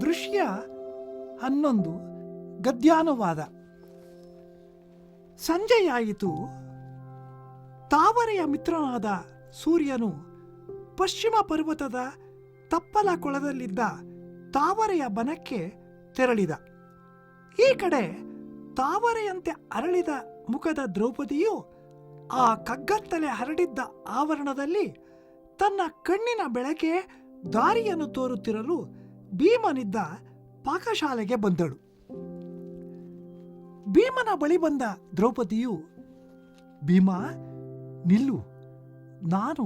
ದೃಶ್ಯ ಹನ್ನೊಂದು, ಗದ್ಯಾನುವಾದ. ಸಂಜೆಯಾಯಿತು. ತಾವರೆಯ ಮಿತ್ರನಾದ ಸೂರ್ಯನು ಪಶ್ಚಿಮ ಪರ್ವತದ ತಪ್ಪಲ ಕೊಳದಲ್ಲಿದ್ದ ತಾವರೆಯ ಬನಕ್ಕೆ ತೆರಳಿದ. ಈ ಕಡೆ ತಾವರೆಯಂತೆ ಅರಳಿದ ಮುಖದ ದ್ರೌಪದಿಯು ಆ ಕಗ್ಗತ್ತಲೆ ಹರಡಿದ್ದ ಆವರಣದಲ್ಲಿ ತನ್ನ ಕಣ್ಣಿನ ಬೆಳಕೆ ದಾರಿಯನ್ನು ತೋರುತ್ತಿರಲು ಭೀಮನಿದ್ದ ಪಾಕಶಾಲೆಗೆ ಬಂದಳು. ಭೀಮನ ಬಳಿ ಬಂದ ದ್ರೌಪದಿಯು, ಭೀಮ, ನಿಲ್ಲು. ನಾನು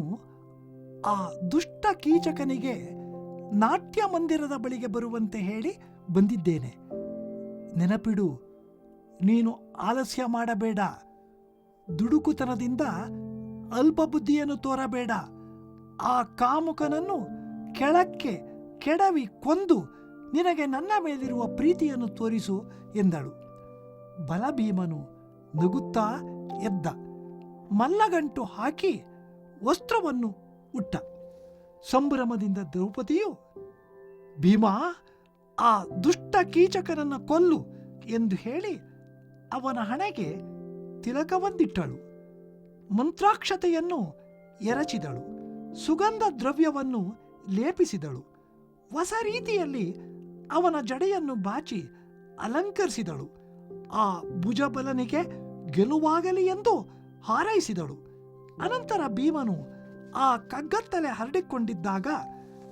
ಆ ದುಷ್ಟ ಕೀಚಕನಿಗೆ ನಾಟ್ಯ ಮಂದಿರದ ಬಳಿಗೆ ಬರುವಂತೆ ಹೇಳಿ ಬಂದಿದ್ದೇನೆ. ನೆನಪಿಡು, ನೀನು ಆಲಸ್ಯ ಮಾಡಬೇಡ. ದುಡುಕುತನದಿಂದ ಅಲ್ಪ ಬುದ್ಧಿಯನ್ನು ತೋರಬೇಡ. ಆ ಕಾಮುಕನನ್ನು ಕೆಳಕ್ಕೆ ಕೆಡವಿ ಕೊಂದು ನಿನಗೆ ನನ್ನ ಮೇಲಿರುವ ಪ್ರೀತಿಯನ್ನು ತೋರಿಸು ಎಂದಳು. ಬಲಭೀಮನು ನಗುತ್ತಾ ಎದ್ದ. ಮಲ್ಲಗಂಟು ಹಾಕಿ ವಸ್ತ್ರವನ್ನು ಉಟ್ಟ. ಸಂಭ್ರಮದಿಂದ ದ್ರೌಪದಿಯು, ಭೀಮಾ, ಆ ದುಷ್ಟ ಕೀಚಕನನ್ನು ಕೊಲ್ಲು ಎಂದು ಹೇಳಿ ಅವನ ಹಣೆಗೆ ತಿಲಕವೊಂದಿಟ್ಟಳು ಮಂತ್ರಾಕ್ಷತೆಯನ್ನು ಎರಚಿದಳು. ಸುಗಂಧ ದ್ರವ್ಯವನ್ನು ಲೇಪಿಸಿದಳು. ಹೊಸ ರೀತಿಯಲ್ಲಿ ಅವನ ಜಡೆಯನ್ನು ಬಾಚಿ ಅಲಂಕರಿಸಿದಳು. ಆ ಭುಜಬಲನಿಗೆ ಗೆಲುವಾಗಲಿ ಎಂದು ಹಾರೈಸಿದಳು. ಅನಂತರ ಭೀಮನು ಆ ಕಗ್ಗತ್ತಲೆ ಹರಡಿಕೊಂಡಿದ್ದಾಗ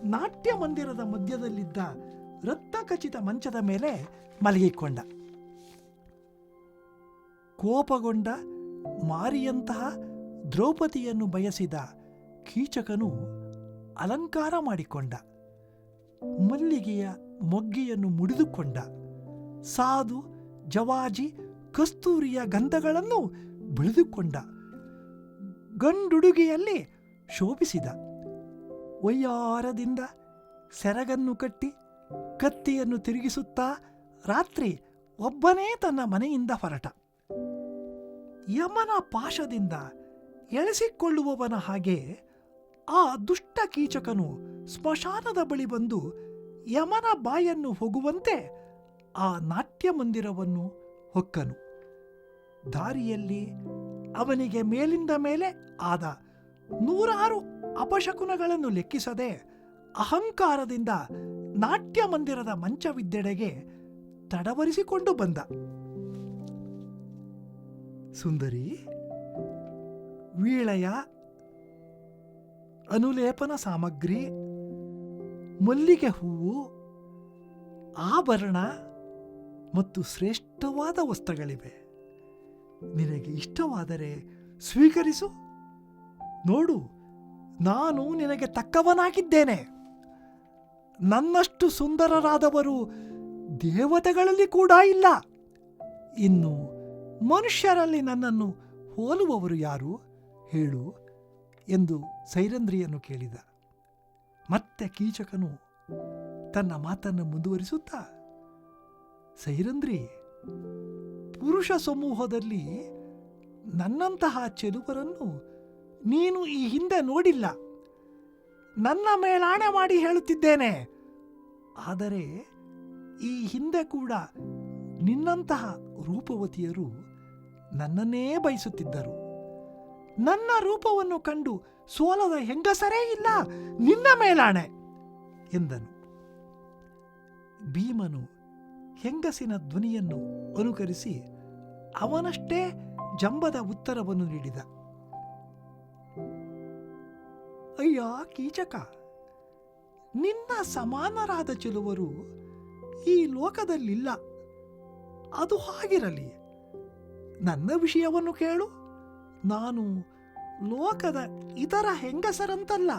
ನಾಟ್ಯ ಮಂದಿರದ ಮಧ್ಯದಲ್ಲಿದ್ದ ರಕ್ತಖಚಿತ ಮಂಚದ ಮೇಲೆ ಮಲಗಿಕೊಂಡ. ಕೋಪಗೊಂಡ ಮಾರಿಯಂತಹ ದ್ರೌಪದಿಯನ್ನು ಬಯಸಿದ ಕೀಚಕನು ಅಲಂಕಾರ ಮಾಡಿಕೊಂಡ. ಮಲ್ಲಿಗೆಯ ಮೊಗ್ಗೆಯನ್ನು ಮುಡಿದುಕೊಂಡ ಸಾಧು ಜವಾಜಿ ಕಸ್ತೂರಿಯ ಗಂಧಗಳನ್ನು ಬೆಳೆದುಕೊಂಡ ಗಂಡುಡುಗೆಯಲ್ಲಿ ಶೋಭಿಸಿದ. ವಯ್ಯಾರದಿಂದ ಸೆರಗನ್ನು ಕಟ್ಟಿ ಕತ್ತಿಯನ್ನು ತಿರುಗಿಸುತ್ತಾ ರಾತ್ರಿ ಒಬ್ಬನೇ ತನ್ನ ಮನೆಯಿಂದ ಹೊರಟ. ಯಮನ ಪಾಶದಿಂದ ಎಳೆಸಿಕೊಳ್ಳುವವನ ಹಾಗೆ ಆ ದುಷ್ಟ ಕೀಚಕನು ಸ್ಮಶಾನದ ಬಳಿ ಬಂದು ಯಮನ ಬಾಯನ್ನು ಹೋಗುವಂತೆ ಆ ನಾಟ್ಯ ಮಂದಿರವನ್ನು ಹೊಕ್ಕನು. ದಾರಿಯಲ್ಲಿ ಅವನಿಗೆ ಮೇಲಿಂದ ಮೇಲೆ ಆದ ನೂರಾರು ಅಪಶಕುನಗಳನ್ನು ಲೆಕ್ಕಿಸದೆ ಅಹಂಕಾರದಿಂದ ನಾಟ್ಯ ಮಂದಿರದ ಮಂಚವಿದ್ದೆಡೆಗೆ ತಡವರಿಸಿಕೊಂಡು ಬಂದ. ಸುಂದರಿ ವೀಳಯ ಅನುಲೇಪನ ಸಾಮಗ್ರಿ ಮಲ್ಲಿಗೆ ಹೂವು, ಆಭರಣ ಮತ್ತು ಶ್ರೇಷ್ಠವಾದ ವಸ್ತ್ರಗಳಿವೆ. ನಿನಗೆ ಇಷ್ಟವಾದರೆ ಸ್ವೀಕರಿಸು. ನೋಡು, ನಾನು ನಿನಗೆ ತಕ್ಕವನಾಗಿದ್ದೇನೆ. ನನ್ನಷ್ಟು ಸುಂದರರಾದವರು ದೇವತೆಗಳಲ್ಲಿ ಕೂಡ ಇಲ್ಲ. ಇನ್ನು ಮನುಷ್ಯರಲ್ಲಿ ನನ್ನನ್ನು ಹೋಲುವವರು ಯಾರು? ಹೇಳು ಎಂದು ಸೈರಂದ್ರಿಯನ್ನು ಕೇಳಿದ. ಮತ್ತೆ ಕೀಚಕನು ತನ್ನ ಮಾತನ್ನು ಮುಂದುವರಿಸುತ್ತಾ, ಸೈರಂದ್ರಿ, ಪುರುಷ ಸಮೂಹದಲ್ಲಿ ನನ್ನಂತಹ ಚೆಲುವರನ್ನು ನೀನು ಈ ಹಿಂದೆ ನೋಡಿಲ್ಲ. ನನ್ನ ಮೇಲಾಣೆ ಮಾಡಿ ಹೇಳುತ್ತಿದ್ದೇನೆ. ಆದರೆ ಈ ಹಿಂದೆ ಕೂಡ ನಿನ್ನಂತಹ ರೂಪವತಿಯರು ನನ್ನನ್ನೇ ಬಯಸುತ್ತಿದ್ದರು. ನನ್ನ ರೂಪವನ್ನು ಕಂಡು ಸೋಲದ ಹೆಂಗಸರೇ ಇಲ್ಲ, ನಿನ್ನ ಮೇಲಾಣೆ ಎಂದನು. ಭೀಮನು ಹೆಂಗಸಿನ ಧ್ವನಿಯನ್ನು ಅನುಕರಿಸಿ ಅವನಷ್ಟೇ ಜಂಬದ ಉತ್ತರವನ್ನು ನೀಡಿದ. ಅಯ್ಯ ಕೀಚಕ, ನಿನ್ನ ಸಮಾನರಾದ ಚೆಲುವರು ಈ ಲೋಕದಲ್ಲಿಲ್ಲ. ಅದು ಹಾಗಿರಲಿ. ನನ್ನ ವಿಷಯವನ್ನು ಕೇಳು, ನಾನು ಲೋಕದ ಇತರ ಹೆಂಗಸರಂತಲ್ಲ.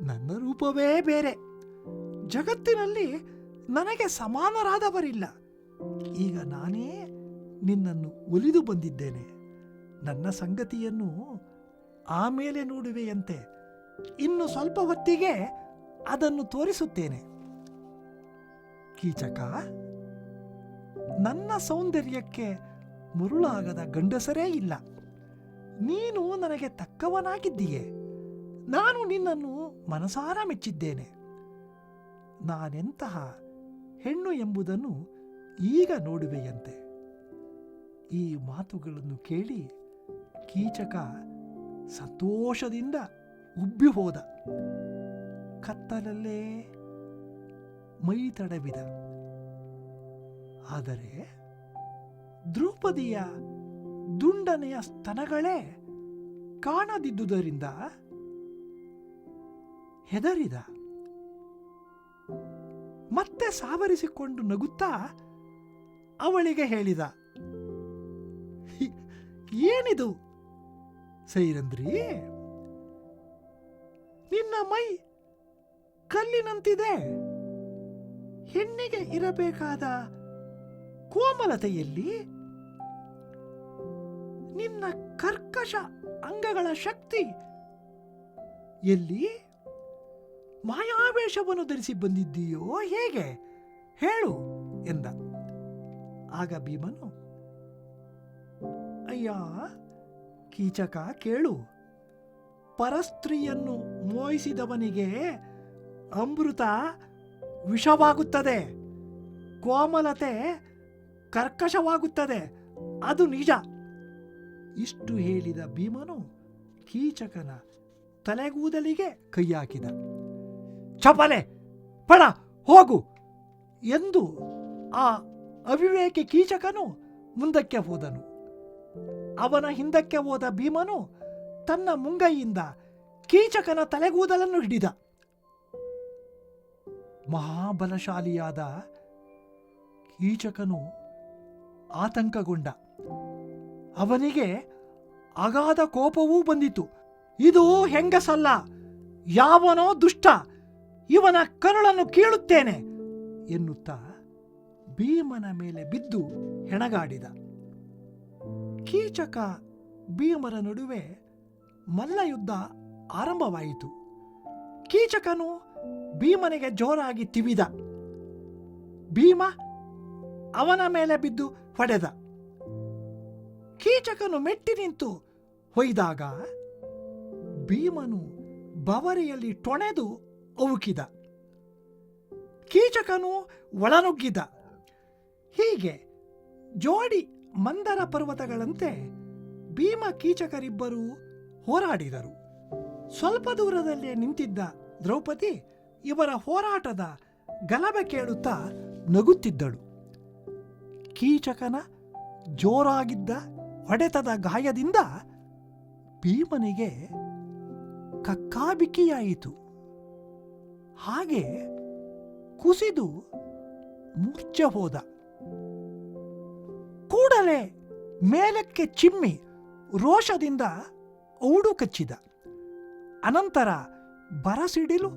ನನ್ನ ರೂಪವೇ ಬೇರೆ. ಜಗತ್ತಿನಲ್ಲಿ ನನಗೆ ಸಮಾನರಾದವರಿಲ್ಲ. ಈಗ ನಾನೇ ನಿನ್ನನ್ನು ಒಲಿದು ಬಂದಿದ್ದೇನೆ. ನನ್ನ ಸಂಗತಿಯನ್ನು ಆಮೇಲೆ ನೋಡುವೆಯಂತೆ. ಇನ್ನು ಸ್ವಲ್ಪ ಹೊತ್ತಿಗೆ ಅದನ್ನು ತೋರಿಸುತ್ತೇನೆ. ಕೀಚಕ, ನನ್ನ ಸೌಂದರ್ಯಕ್ಕೆ ಮುರುಳಾಗದ ಗಂಡಸರೇ ಇಲ್ಲ. ನೀನು ನನಗೆ ತಕ್ಕವನಾಗಿದ್ದೀಯೆ. ನಾನು ನಿನ್ನನ್ನು ಮನಸಾರ ಮೆಚ್ಚಿದ್ದೇನೆ. ನಾನೆಂತಹ ಹೆಣ್ಣು ಎಂಬುದನ್ನು ಈಗ ನೋಡುವೆಯಂತೆ. ಈ ಮಾತುಗಳನ್ನು ಕೇಳಿ ಕೀಚಕ ಸಂತೋಷದಿಂದ ಉಬ್ಬಿ ಹೋದ. ಕತ್ತಲಲ್ಲೇ ಮೈ ತಡವಿದ. ಆದರೆ ದ್ರೌಪದಿಯ ದುಂಡನೆಯ ಸ್ತನಗಳೇ ಕಾಣದಿದ್ದುದರಿಂದ ಹೆದರಿದ. ಮತ್ತೆ ಸಾವರಿಸಿಕೊಂಡು ನಗುತ್ತಾ ಅವಳಿಗೆ ಹೇಳಿದ ಏನಿದು ಸೈರಂದ್ರಿ? ನಿನ್ನ ಮೈ ಕಲ್ಲಿನಂತಿದೆ. ಹೆಣ್ಣಿಗೆ ಇರಬೇಕಾದ ಕೋಮಲತೆಯಲ್ಲಿ ನಿನ್ನ ಕರ್ಕಶ ಅಂಗಗಳ ಶಕ್ತಿ. ಎಲ್ಲಿ? ಮಾಯಾವೇಷವನ್ನು ಧರಿಸಿ ಬಂದಿದ್ದೀಯೋ ಹೇಗೆ? ಹೇಳು ಎಂದ. ಆಗ ಭೀಮನು, ಅಯ್ಯ, ಕೀಚಕ ಕೇಳು. ಪರಸ್ತ್ರೀಯನ್ನು ಮೋಹಿಸಿದವನಿಗೆ ಅಮೃತ ವಿಷವಾಗುತ್ತದೆ. ಕೋಮಲತೆ ಕರ್ಕಶವಾಗುತ್ತದೆ. ಅದು ನಿಜ. ಇಷ್ಟು ಹೇಳಿದ ಭೀಮನು ಕೀಚಕನ ತಲೆಗೂದಲಿಗೆ ಕೈ ಹಾಕಿದ. ಚಪಲೆ ಪಣ ಹೋಗು ಎಂದು ಆ ಅವಿವೇಕಿ ಕೀಚಕನು ಮುಂದಕ್ಕೆ ಹೋದನು. ಅವನ ಹಿಂದಕ್ಕೆ ಹೋದ ಭೀಮನು ತನ್ನ ಮುಂಗೈಯಿಂದ ಕೀಚಕನ ತಲೆಗೂದಲನ್ನು ಹಿಡಿದ. ಮಹಾಬಲಶಾಲಿಯಾದ ಕೀಚಕನು ಆತಂಕಗೊಂಡ. ಅವನಿಗೆ ಅಗಾಧ ಕೋಪವೂ ಬಂದಿತು. ಇದು ಹೆಂಗಸಲ್ಲ, ಯಾವನೋ ದುಷ್ಟ, ಇವನ ಕರುಳನ್ನು ಕೀಳುತ್ತೇನೆ ಎನ್ನುತ್ತಾ ಭೀಮನ ಮೇಲೆ ಬಿದ್ದು ಹೆಣಗಾಡಿದ. ಕೀಚಕ ಭೀಮರ ನಡುವೆ ಮಲ್ಲಯುದ್ಧ ಆರಂಭವಾಯಿತು. ಕೀಚಕನು ಭೀಮನಿಗೆ ಜೋರಾಗಿ ತಿವಿದ. ಭೀಮ ಅವನ ಮೇಲೆ ಬಿದ್ದು ಹೊಡೆದ. ಕೀಚಕನು ಮೆಟ್ಟಿ ನಿಂತು ಹೊಯ್ದಾಗ ಭೀಮನು ಬವರಿಯಲ್ಲಿ ಟೊಣೆದು ಅವುಕಿದ ಕೀಚಕನು ಒಳನುಗ್ಗಿದ. ಹೀಗೆ ಜೋಡಿ ಮಂದರ ಪರ್ವತಗಳಂತೆ ಭೀಮ ಕೀಚಕರಿಬ್ಬರೂ ಹೋರಾಡಿದರು. ಸ್ವಲ್ಪ ದೂರದಲ್ಲೇ ನಿಂತಿದ್ದ ದ್ರೌಪದಿ ಇವರ ಹೋರಾಟದ ಗಲಭೆ ಕೇಳುತ್ತಾ ನಗುತ್ತಿದ್ದಳು. ಕೀಚಕನ ಜೋರಾಗಿದ್ದ ಹೊಡೆತದ ಗಾಯದಿಂದ ಭೀಮನಿಗೆ ಕಕ್ಕಾಬಿಕ್ಕಿಯಾಯಿತು. ಹಾಗೆ ಕುಸಿದು ಮೂರ್ಛೆ ಹೋದ. ಕೂಡಲೇ ಮೇಲಕ್ಕೆ ಚಿಮ್ಮಿ ರೋಷದಿಂದ ಔಡು ಕಚ್ಚಿದ. ಅನಂತರ ಬರಸಿಡಿಲು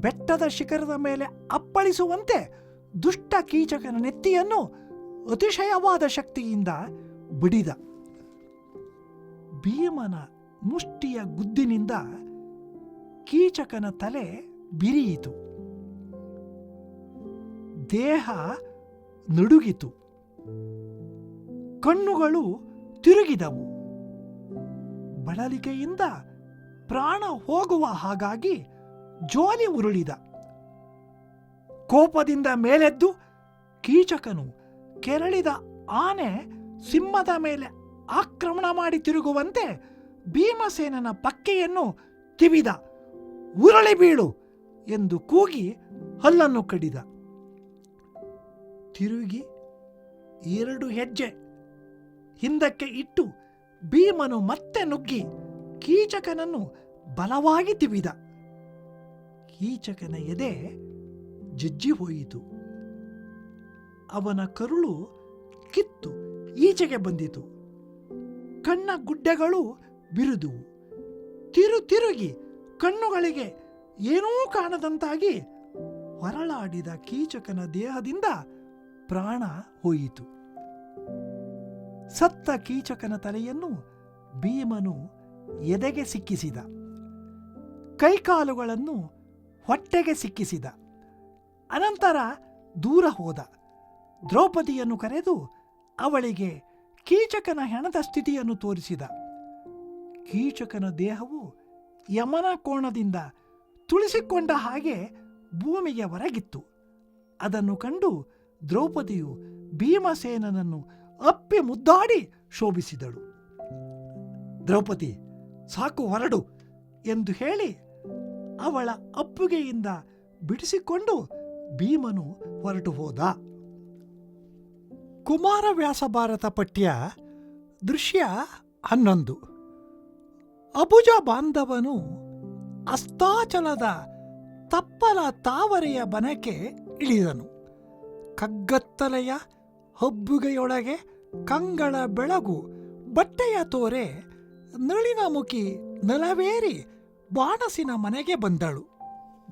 ಬೆಟ್ಟದ ಶಿಖರದ ಮೇಲೆ ಅಪ್ಪಳಿಸುವಂತೆ ದುಷ್ಟ ಕೀಚಕನ ನೆತ್ತಿಯನ್ನು ಅತಿಶಯವಾದ ಶಕ್ತಿಯಿಂದ ಬಿಡಿದ. ಭೀಮನ ಮುಷ್ಟಿಯ ಗುದ್ದಿನಿಂದ ಕೀಚಕನ ತಲೆ ಬಿರಿಯಿತು. ದೇಹ ನಡುಗಿತು. ಕಣ್ಣುಗಳು ತಿರುಗಿದವು. ಬಳಲಿಕೆಯಿಂದ ಪ್ರಾಣ ಹೋಗುವ ಹಾಗಾಗಿ ಜೋಲಿ ಉರುಳಿದ. ಕೋಪದಿಂದ ಮೇಲೆದ್ದು ಕೀಚಕನು ಕೆರಳಿದ ಆನೆ ಸಿಂಹದ ಮೇಲೆ ಆಕ್ರಮಣ ಮಾಡಿ ತಿರುಗುವಂತೆ ಭೀಮಸೇನನ ಪಕ್ಕೆಯನ್ನು ತಿವಿದ ಉರಳಿ ಬೀಳು ಎಂದು ಕೂಗಿ ಹಲ್ಲನ್ನು ಕಡಿದ. ತಿರುಗಿ ಎರಡು ಹೆಜ್ಜೆ ಹಿಂದಕ್ಕೆ ಇಟ್ಟು ಭೀಮನು ಮತ್ತೆ ನುಗ್ಗಿ ಕೀಚಕನನ್ನು ಬಲವಾಗಿ ತಿವಿದ. ಕೀಚಕನ ಎದೆ ಜಜ್ಜಿ ಹೋಯಿತು. ಅವನ ಕರುಳು ಕಿತ್ತು ಈಚೆಗೆ ಬಂದಿತು. ಕಣ್ಣ ಗುಡ್ಡೆಗಳು ಬಿರುದುವು ತಿರು ತಿರುಗಿ ಕಣ್ಣುಗಳಿಗೆ ಏನೂ ಕಾಣದಂತಾಗಿ ಹೊರಳಾಡಿದ ಕೀಚಕನ ದೇಹದಿಂದ ಪ್ರಾಣ ಹೋಯಿತು. ಸತ್ತ ಕೀಚಕನ ತಲೆಯನ್ನು ಭೀಮನು ಎದೆಗೆ ಸಿಕ್ಕಿಸಿದ. ಕೈಕಾಲುಗಳನ್ನು ಹೊಟ್ಟೆಗೆ ಸಿಕ್ಕಿಸಿದ. ಅನಂತರ ದೂರ ಹೋದ. ದ್ರೌಪದಿಯನ್ನು ಕರೆದು ಅವಳಿಗೆ ಕೀಚಕನ ಹೆಣದ ಸ್ಥಿತಿಯನ್ನು ತೋರಿಸಿದ. ಕೀಚಕನ ದೇಹವು ಯಮನ ಕೋಣದಿಂದ ತುಳಿಸಿಕೊಂಡ ಹಾಗೆ ಭೂಮಿಗೆ ಹೊರಗಿತ್ತು. ಅದನ್ನು ಕಂಡು ದ್ರೌಪದಿಯು ಭೀಮಸೇನನನ್ನು ಅಪ್ಪಿ ಮುದ್ದಾಡಿ ಶೋಭಿಸಿದಳು. ದ್ರೌಪದಿ, ಸಾಕು ಹೊರಡು ಎಂದು ಹೇಳಿ ಅವಳ ಅಪ್ಪುಗೆಯಿಂದ ಬಿಡಿಸಿಕೊಂಡು ಭೀಮನು ಹೊರಟು ಹೋದ. ಕುಮಾರವ್ಯಾಸ ಭಾರತ ಪಠ್ಯ ದೃಶ್ಯ ಹನ್ನೊಂದು. ಅಬುಜ ಬಾಂಧವನು ಅಸ್ತಾಚಲದ ತಪ್ಪಲ ತಾವರೆಯ ಬನಕ್ಕೆ ಇಳಿದನು. ಕಗ್ಗತ್ತಲೆಯ ಹಬ್ಬುಗೆಯೊಳಗೆ ಕಂಗಳ ಬೆಳಗು ಬಟ್ಟೆಯ ತೋರೆ ನಳಿನ ಮುಖಿ ನೆಲವೇರಿ ಬಾಣಸಿನ ಮನೆಗೆ ಬಂದಳು.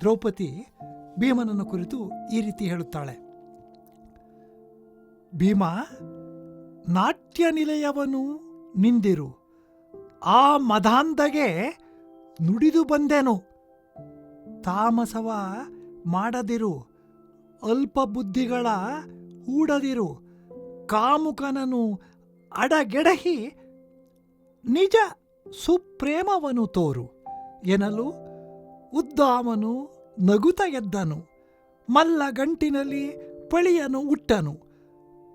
ದ್ರೌಪದಿ ಭೀಮನನ್ನು ಕುರಿತು ಈ ರೀತಿ ಹೇಳುತ್ತಾಳೆ. ಭೀಮ ನಾಟ್ಯ ನಿಲಯವನು ನಿಂದಿರು. ಆ ಮದಾಂಧಗೆ ನುಡಿದು ಬಂದೆನು. ತಾಮಸವ ಮಾಡದಿರು. ಅಲ್ಪ ಬುದ್ಧಿಗಳ ಹೂಡದಿರು. ಕಾಮುಕನನು ಅಡಗೆಡಹಿ ನಿಜ ಸುಪ್ರೇಮವನು ತೋರು ಎನ್ನಲು ಉದ್ದಾಮನು ನಗುತ ಎದ್ದನು. ಮಲ್ಲ ಗಂಟಿನಲ್ಲಿ ಪಳಿಯನು ಉಟ್ಟನು.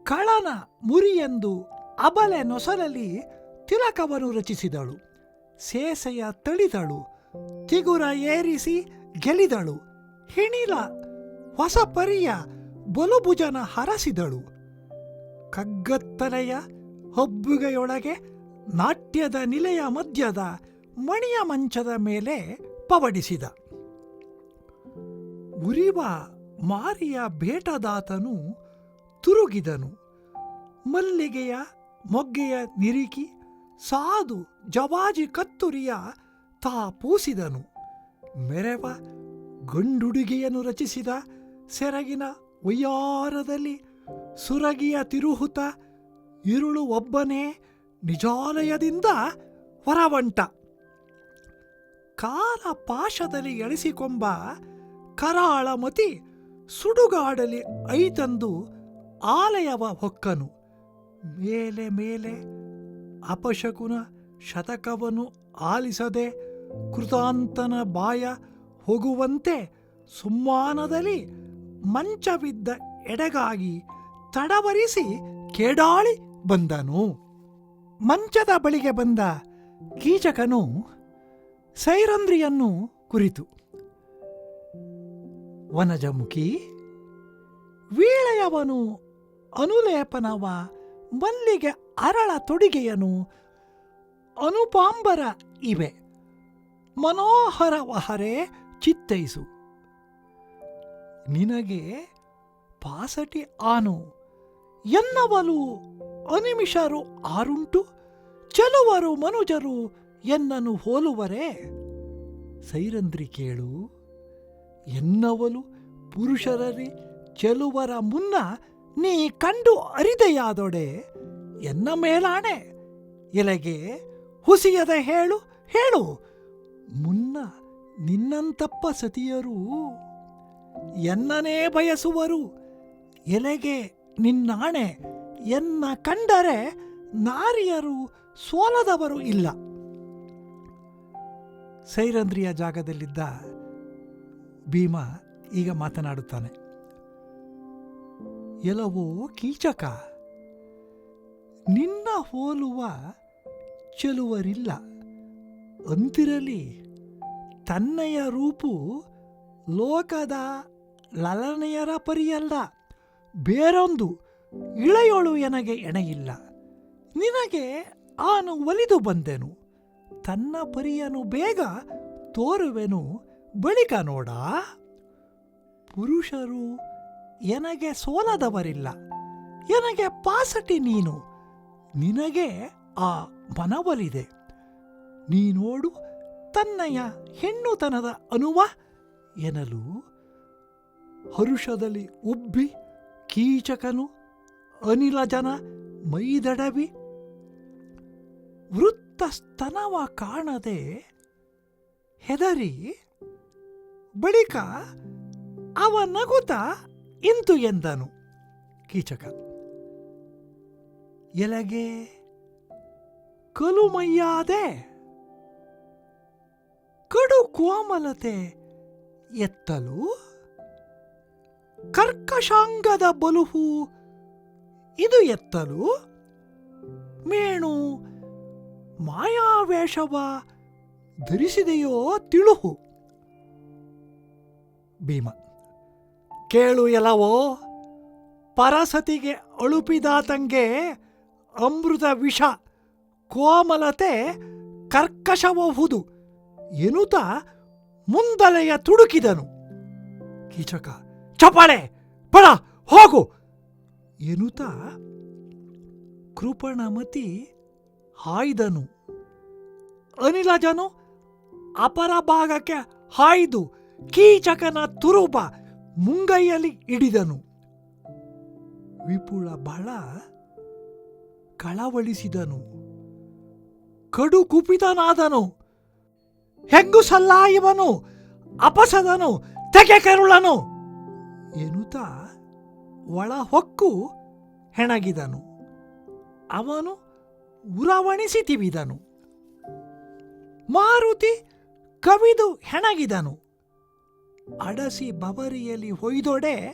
ಕಳನ ಮುರಿಯೆಂದು ಅಬಲೆ ನೊಸಲಲ್ಲಿ ತಿಲಕವನ್ನು ರಚಿಸಿದಳು. ಸೇಸೆಯ ತಳಿದಳು. ತಿಗುರ ಏರಿಸಿ ಗೆಲಿದಳು. ಹಿಣಿಲ ಹೊಸ ಪರಿಯ ಬಲುಭುಜನ ಹರಸಿದಳು. ಕಗ್ಗತ್ತಲೆಯ ಹೊಬ್ಬುಗೆಯೊಳಗೆ ನಾಟ್ಯದ ನಿಲೆಯ ಮಧ್ಯದ ಮಣಿಯ ಮಂಚದ ಮೇಲೆ ಪವಡಿಸಿದ. ಉರಿವ ಮಾರಿಯ ಬೇಟದಾತನು ತುರುಗಿದನು. ಮಲ್ಲಿಗೆಯ ಮೊಗ್ಗೆಯ ನಿರಿಕಿ ಸಾದು ಜವಾಜಿ ಕತ್ತುರಿಯ ತಾ ಪೂಸಿದನು. ಮೆರವ ಗಂಡುಡುಗೆಯನ್ನು ರಚಿಸಿದ ಸೆರಗಿನ ಒಯ್ಯಾರದಲ್ಲಿ ಸುರಗಿಯ ತಿರುಹುತ ಇರುಳು ಒಬ್ಬನೇ ನಿಜಾಲಯದಿಂದ ಹೊರವಂಟ. ಕಾಲ ಪಾಶದಲ್ಲಿ ಎಳಿಸಿಕೊಂಬ ಕರಾಳಮತಿ ಸುಡುಗಾಡಲಿ ಐತಂದು ಆಲಯವ ಹೊಕ್ಕನು. ಮೇಲೆ ಮೇಲೆ ಅಪಶಕುನ ಶತಕವನ್ನು ಆಲಿಸದೆ ಕೃತಾಂತನ ಬಾಯ ಹೋಗುವಂತೆ ಸುಮ್ಮಾನದಲ್ಲಿ ಮಂಚವಿದ್ದ ಎಡಗಾಗಿ ತಡವರಿಸಿ ಕೇಡಾಳಿ ಬಂದನು. ಮಂಚದ ಬಳಿಗೆ ಬಂದ ಕೀಚಕನು ಸೈರಂದ್ರಿಯನ್ನು ಕುರಿತು, ವನಜಮುಖಿ, ವೀಳೆಯವನು ಅನುಲೇಪನವ ಮಲ್ಲಿಗೆ ಅರಳ ತೊಡಿಗೆಯನು ಅನುಪಾಂಬರ ಇವೆ. ಮನೋಹರವಹರೇ ಚಿತ್ತೈಸು. ನಿನಗೆ ಪಾಸಟಿ ಆನು. ಎನ್ನವಲು ಅನಿಮಿಷರು ಆರುಂಟು, ಚಲುವರು ಮನುಜರು ಎನ್ನನು ಹೋಲುವರೆ. ಸೈರಂದ್ರಿ ಕೇಳು, ಎನ್ನವಲು ಪುರುಷರರಿ ಚೆಲುವರ ಮುನ್ನ ನೀ ಕಂಡು ಅರಿದೆಯಾದೊಡೆ ಎನ್ನ ಮೇಲಾಣೆ? ಎಲೆಗೆ ಹುಸಿಯದ ಹೇಳು ಹೇಳು. ಮುನ್ನ ನಿನ್ನಂತಪ್ಪ ಸತಿಯರು, ಎನ್ನನೇ ಬಯಸುವರು. ಎಲೆಗೆ ನಿನ್ನಾಣೆ, ಎನ್ನ ಕಂಡರೆ ನಾರಿಯರು ಸೋಲದವರು ಇಲ್ಲ. ಸೈರಂದ್ರಿಯ ಜಾಗದಲ್ಲಿದ್ದ ಭೀಮ ಈಗ ಮಾತನಾಡುತ್ತಾನೆ. ಎಲವೋ ಕೀಚಕ. ನಿನ್ನ ಹೋಲುವ ಚೆಲುವರಿಲ್ಲ. ಅಂತಿರಲಿ, ತನ್ನಯ ರೂಪು ಲೋಕದ ಲಲನೆಯರ ಪರಿಯಲ್ಲ. ಬೇರೊಂದು ಇಳೆಯೋಳು ಎನಗೆ ಎಣೆಯಿಲ್ಲ. ನಿನಗೆ ಆನು ಒಲಿದು ಬಂದೆನು. ತನ್ನ ಪರಿಯನು ಬೇಗ ತೋರುವೆನು. ಬಳಿಕ ನೋಡ, ಪುರುಷರು ಎನಗೆ ಸೋಲದವರಿಲ್ಲ. ಎನಗೆ ಪಾಸಟಿ ನೀನು. ನಿನಗೆ ಆ ಮನವಲಿದೆ ನೀನೋಡು ತನ್ನಯ ಹೆಣ್ಣುತನದ ಅನುವ ಎನಲು. ಹರುಷದಲ್ಲಿ ಉಬ್ಬಿ ಕೀಚಕನು ಅನಿಲಜನ ಮೈದಡವಿ. ವೃತ್ತ ಸ್ತನವ ಕಾಣದೆ ಹೆದರಿ ಬಳಿಕ ಅವ ನಗುತ್ತ ಇಂತು ಎಂದನು ಕೀಚಕ. ಎಲಗೆ ಕಲುಮಯ್ಯಾದೆ ಕಡು ಕೋಮಲತೆ ಎತ್ತಲು ಕರ್ಕಶಾಂಗದ ಬಲುಹು ಇದು ಎತ್ತಲು ಮೇಣು ಮಾಯಾವೇಷವ ಧರಿಸಿದೆಯೋ ತಿಳುಹು. ಭೀಮ. ಕೇಳು ಎಲವೋ ಪರಸತಿಗೆ ಅಳುಪಿದಾತಂಗೆ ಅಮೃತ ವಿಷ, ಕೋಮಲತೆ ಕರ್ಕಶವಹುದು. ಎನ್ನುತ್ತ ಮುಂದಲೆಯ ತುಡುಕಿದನು. ಕೀಚಕ ಚಪಾಳೆ ಬಡ, ಹೋಗು. ಎನ್ನುತ್ತ ಕೃಪಣಮತಿ ಹಾಯ್ದನು. ಅನಿಲಜನು ಅಪರ ಭಾಗಕ್ಕೆ ಹಾಯ್ದು ಕೀಚಕನ ತುರುಬ ಮುಂಗೈಯಲ್ಲಿ ಹಿಡಿದನು. ವಿಪುಳ ಬಳ ಕಳವಳಿಸಿದನು. ಕಡು ಕುಪಿತನಾದನು. ಹೆಂಗು ಇವನು ಅಪಸದನು, ತೆಗೆ ಕರುಳನು ಎನ್ನುತ್ತ ಒಳ ಹೊಕ್ಕು ಹೆಣಗಿದನು. ಅವನು ಉರವಣಿಸಿ ತಿವಿದನು. ಮಾರುತಿ ಕವಿದು ಹೆಣಗಿದನು. ಅಡಸಿ ಬಬರಿಯಲ್ಲಿ ಹೊಯ್ದೊಡೆ,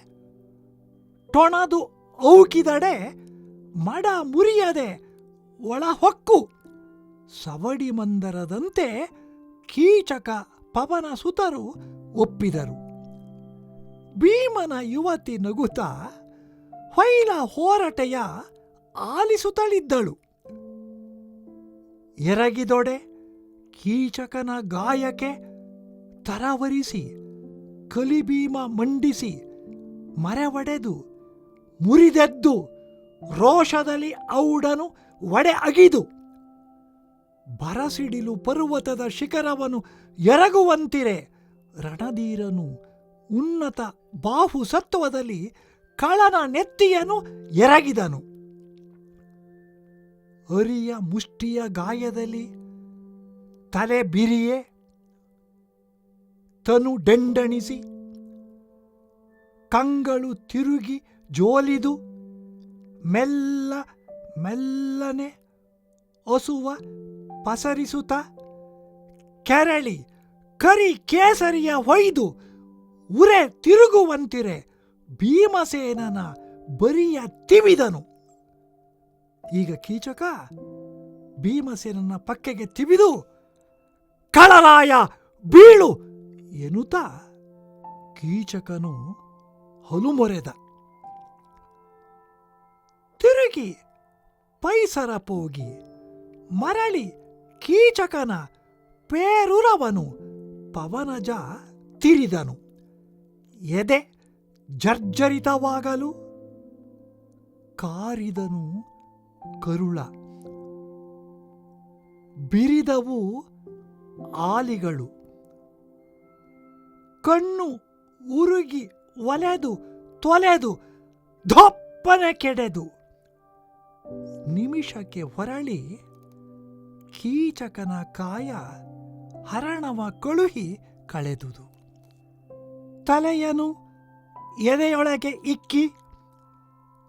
ಟೊಣದು ಔಕಿದಡೆ, ಮಡ ಮುರಿಯದೆ, ಒಳ ಹೊಕ್ಕು, ಸವಡಿ ಮಂದರದಂತೆ ಕೀಚಕ ಪವನ ಸುತರು ಒಪ್ಪಿದರು. ಭೀಮನ ಯುವತಿ ನಗುತ ಹೊಯ್ಲ ಹೋರಟೆಯ ಆಲಿಸುತ್ತಳಿದ್ದಳು ಎರಗಿದೊಡೆ ಕೀಚಕನ ಗಾಯಕ್ಕೆ ತರವರಿಸಿ ಕಲಿಭೀಮ ಮಂಡಿಸಿ ಮರೆವಡೆದು, ಮುರಿದೆದ್ದು, ರೋಷದಲ್ಲಿ ಔಡನು ಒಡೆ ಅಗಿದು. ಬರಸಿಡಿಲು ಪರ್ವತದ ಶಿಖರವನ್ನು ಎರಗುವಂತಿರೆ, ರಣಧೀರನು ಉನ್ನತ ಬಾಹು ಸತ್ವದಲ್ಲಿ ಕಳನ ನೆತ್ತಿಯನು ಎರಗಿದನು. ಅರಿಯ ಮುಷ್ಟಿಯ ಗಾಯದಲ್ಲಿ ತಲೆ ಬಿರಿಯೆ ತನು ಡೆಂಡಣಿಸಿ ಕಂಗಳು ತಿರುಗಿ ಜೋಲಿದು ಮೆಲ್ಲ ಮೆಲ್ಲನೆ ಒಸುವ ಪಸರಿಸುತ್ತ ಕೆರಳಿ ಕರಿ ಕೇಸರಿಯ ಹೊಯ್ದು ಉರೆ ತಿರುಗುವಂತಿರೆ ಭೀಮಸೇನನ ಬರಿಯ ತಿವಿದನು. ಈಗ ಕೀಚಕ ಭೀಮಸೇನನ ಪಕ್ಕೆಗೆ ತಿವಿದು ಕಳರಾಯ ಬೀಳು ಎನ್ನುತ್ತ ಕೀಚಕನು ಹಲುಮೊರೆದ. ತಿರುಗಿ ಪೈಸರ ಪೋಗಿ ಮರಳಿ ಕೀಚಕನ ಪೇರುರವನು ಪವನಜ ತಿರಿದನು. ಎದೆ ಜರ್ಜರಿತವಾಗಲು ಕಾರಿದನು ಕರುಳ. ಬಿರಿದವು ಆಲಿಗಳು. ಕಣ್ಣು ಉರುಗಿ ಒಲೆದು ತೊಲೆದು ಧೊಪ್ಪನೆ ಕೆಡೆದು. ನಿಮಿಷಕ್ಕೆ ಹೊರಳಿ ಕೀಚಕನ ಕಾಯ ಹರಣವ ಕಳುಹಿ ಕಳೆದುದು. ತಲೆಯನು ಎದೆಯೊಳಗೆ ಇಕ್ಕಿ,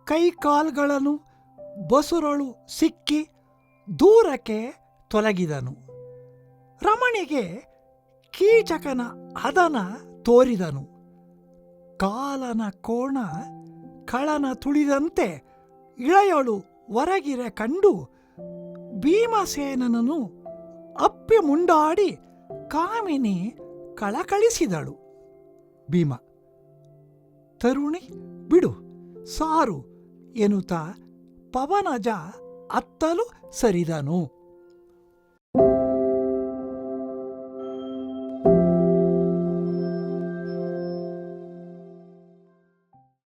ಕೈಕಾಲ್ಗಳನ್ನು ಬಸುರಳು ಸಿಕ್ಕಿ ದೂರಕ್ಕೆ ತೊಲಗಿದನು. ರಮಣಿಗೆ ಕೀಚಕನ ಹದನ ತೋರಿದನು. ಕಾಲನ ಕೋಣ ಕಳನ ತುಳಿದಂತೆ ಇಳೆಯಳು ಹೊರಗಿರೆ ಕಂಡು ಭೀಮಸೇನನನು ಅಪ್ಪಿ ಮುಂಡಾಡಿ ಕಾಮಿನಿ ಕಳಕಳಿಸಿದಳು. ಭೀಮ, ತರುಣಿ, ಬಿಡು, ಸಾರು ಎನ್ನುತ್ತಾ ಪವನಜ ಅತ್ತಲು ಸರಿದನು.